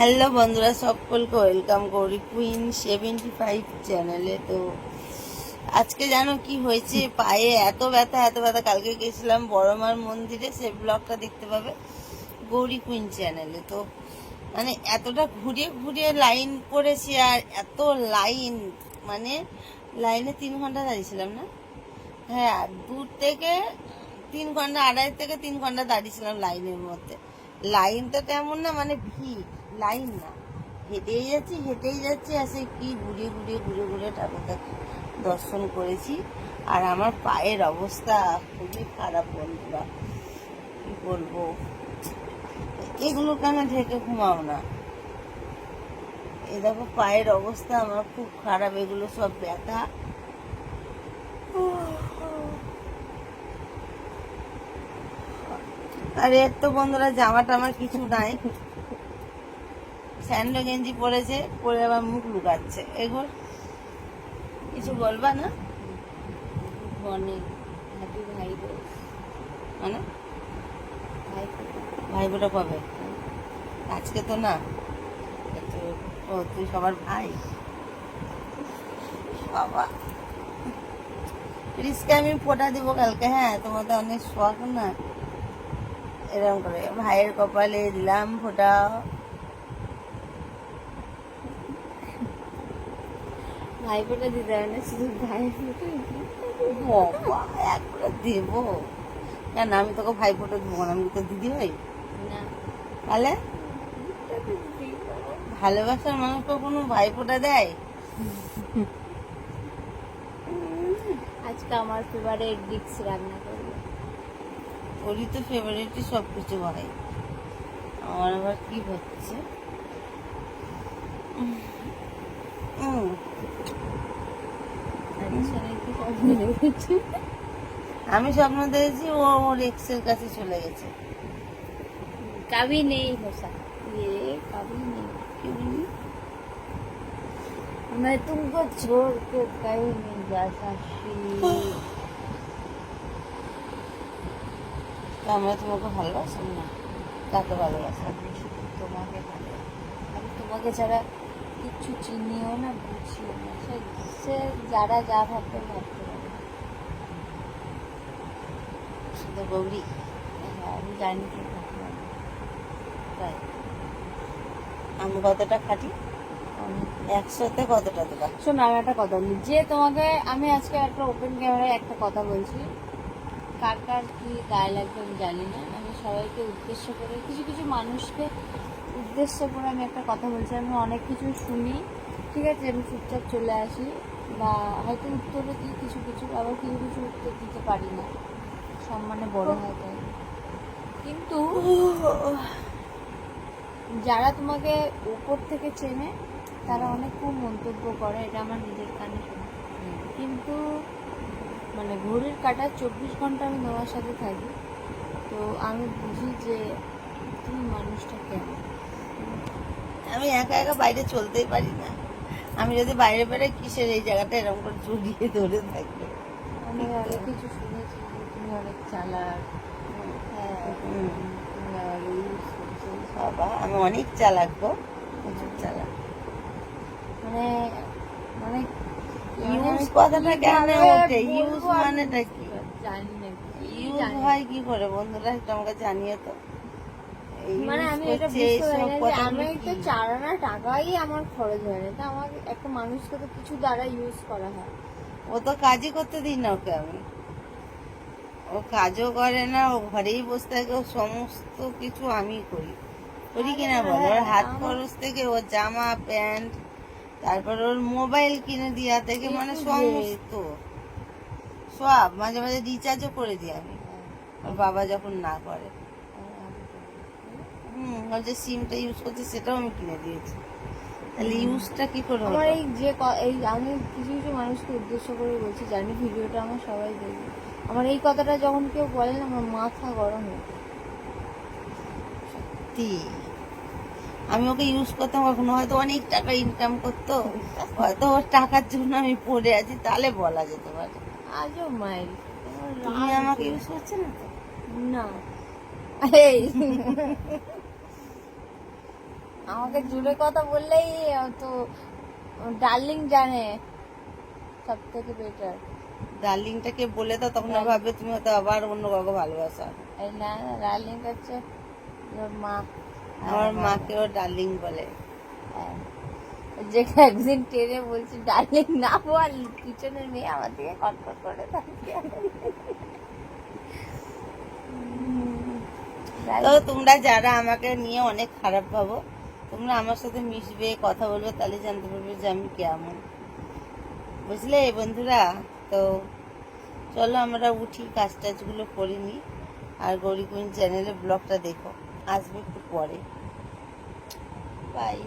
Hello বন্ধুরা, সকলকে welcome করি কুইন সেভেন্টি ফাইভ চ্যানেলে। তো আজকে জানো কি হয়েছে? পায়ে এত ব্যথা এত ব্যথা। কালকে গেছিলাম বড়মার মন্দিরে, সে ব্লগটা দেখতে পাবে গৌরী কুইন চ্যানেলে। তো মানে এতটা ঘুরিয়ে ঘুরিয়ে লাইন করেছি আর এত লাইন মানে লাইনে তিন ঘণ্টা দাঁড়িয়েছিলাম না? হ্যাঁ দূর থেকে তিন ঘণ্টা, আড়াই থেকে তিন ঘণ্টা দাঁড়িয়েছিলাম লাইনের মধ্যে। লাইনটা তেমন না মানে ভিড়। লাইন না। হেঁটেই যাচ্ছি হেঁটেই যাচ্ছি, আর সেই কি ঘুরে ঘুরে ঘুরে ঘুরে ঠাকুরটা দর্শন করেছি। আর আমার পায়ের অবস্থা খুবই খারাপ বন্ধুরা। কি বলব? এগুলো কেন ঢেকে ঘুমাও না? এ দেখো, পায়ের অবস্থা আমার খুব খারাপ, এগুলো সব ব্যথা। আর এর তো বন্ধুরা জামা টামা কিছু নাই। স্যান্ডো গেঞ্জি পরেছে পরে আবার মুখ লুকাচ্ছে। এগুলো। কিছু বলবা না? অনেক হ্যাপি ভাই মানে? ভাই বোটা কবে? আজকে তো না। তো- ও তুই সবার ভাই? বাবা। রিস্কে আমি ফোটা দিব কালকে হ্যাঁ তোমাদের অনেক শখ না। এরকম করে ভাইয়ের কপালে দিলাম ফোটা ভাই ফোটা দিতে হবে না শুধু ভাই একবার দেব কেন আমি তোকে ভাই ফোটা দিব। না। আমি তো দিদি ভাই না তাহলে ভালোবাসার মানুষ কখনো ভাই ফোটা দেয়। আজকে আমার ফেভারিট ডিক্স রান্না করব। ওরই তো ফেভারিটই সব কিছু হয় আমার আবার কি হচ্ছে উম, উম, আচ্ছা কি স্বপ্ন দেখেছি আমি স্বপ্ন দেখেছি ও ওর এক্সের কাছে চলে গেছে কবি নেই হোসা ये कभी नहीं কি বললি? मैं तुमको छोड़ के कहीं नहीं जा सकती তা আমরা তোমাকে ভালোবাসি না কাকে ভালোবাসা আমি শুধু তোমাকে ভালো আমি তোমাকে ছাড়া কিচ্ছু চিনিও না বুঝিও না। সে সে যারা যা ভাবতে ভাবতে পারে শুধু গৌরী? হ্যাঁ, আমি জানি কি তাই। আমি কতটা খাটি? একশোতে কতটা দেবা শোনো আমি একটা কথা বলি। যে তোমাকে আমি আজকে একটা ওপেন ক্যামেরায় একটা কথা বলছি কার কার কি গায়ে লাগবে আমি জানি না। আমি সবাইকে উদ্দেশ্য করে কিছু কিছু মানুষকে উদ্দেশ্য করে আমি একটা কথা বলছি, আমি অনেক কিছু শুনি, ঠিক আছে? আমি চুপচাপ চলে আসি বা হয়তো উত্তরও দিই কিছু কিছু, আবার কিছু কিছু উত্তর দিতে পারি না। সম্মানে বড় হয় তাই। কিন্তু যারা তোমাকে উপর থেকে চেনে, তারা অনেক খুব মন্তব্য করে, এটা আমার নিজের কানে শোনা। কিন্তু মানে ঘড়ির কাটা চব্বিশ ঘণ্টা আমি তোমার সাথে থাকি, তো আমি বুঝি যে তুমি মানুষটা কেমন। আমি একা একা বাইরে চলতেই পারি না। আমি যদি বাইরে বেরোই কিসের এই জায়গাটা এরকম করে জড়িয়ে ধরে থাকবে? আমি অনেক কিছু শুনেছি তুমি অনেক চালাক। হ্যাঁ। বাবা আমি অনেক চালাক গো প্রচুর চালাক। মানে মানে ইউজ কথাটা কেন ওঠে? ইউজ মানেটা কি? জানি না ইউজ হয় কি করে? বন্ধুরা একটু আমাকে জানিয়ে তো মানে আমি এটা বুঝতে পারি না আমি তো টাকাই আমার খরচ হয় না। তা আমার একটা মানুষকে তো কিছু দ্বারা ইউজ করা হয়। ও তো কাজই করতে দিই না ওকে আমি। ও কাজও করে না ও ঘরেই বসে থাকে ও সমস্ত কিছু আমি করি। করি কিনা বলো? ওর হাত খরচ থেকে ওর জামা প্যান্ট তারপর ওর মোবাইল কিনে দেওয়া থেকে মানে সমস্ত। সব মাঝে মাঝে রিচার্জও করে দিই আমি। ওর বাবা যখন না করে। হুম যে সিমটা ইউজ করছে সেটাও আমি কিনে দিয়েছি। তাহলে ইউজটা কি করে আমার এই যে এই আমি কিছু কিছু মানুষকে উদ্দেশ্য করে বলছি জানি ভিডিওটা আমার সবাই দেখবে। আমার এই কথাটা যখন কেউ বলে না আমার মাথা গরম হয়ে। সত্যি? আমি ওকে ইউজ করতাম কখনো হয়তো অনেক টাকা ইনকাম করতো হয়তো ওর টাকার জন্য আমি পড়ে আছি তাহলে বলা যেতে পারে। আজও মায়ের তুমি আমাকে ইউজ করছে না তো? না। এই। আমাকে জুড়ে কথা বললেই তো ডার্লিং জানে সব থেকে বেটার ডার্লিংটাকে বলে দাও তখন ও ভাববে তুমি হয়তো আবার অন্য কাউকে ভালোবাসা। এই না ডার্লিং হচ্ছে ওর মা। আমার মাকেও ডার্লিং বলে। হ্যাঁ। যে একদিন টেনে বলছি ডার্লিং না বল পিছনের মেয়ে আমার দিকে কটকট করে থাকে তো তোমরা যারা আমাকে নিয়ে অনেক খারাপ ভাবো তোমরা আমার সাথে মিশবে, কথা বলবে, তাহলে জানতে পারবে যে আমি কেমন। বুঝলে বন্ধুরা? তো চলো আমরা উঠি কাজ টাজগুলো করে নিই। আর গৌরী চ্যানেলে ব্লগটা দেখো, আসবে একটু পরে। বাই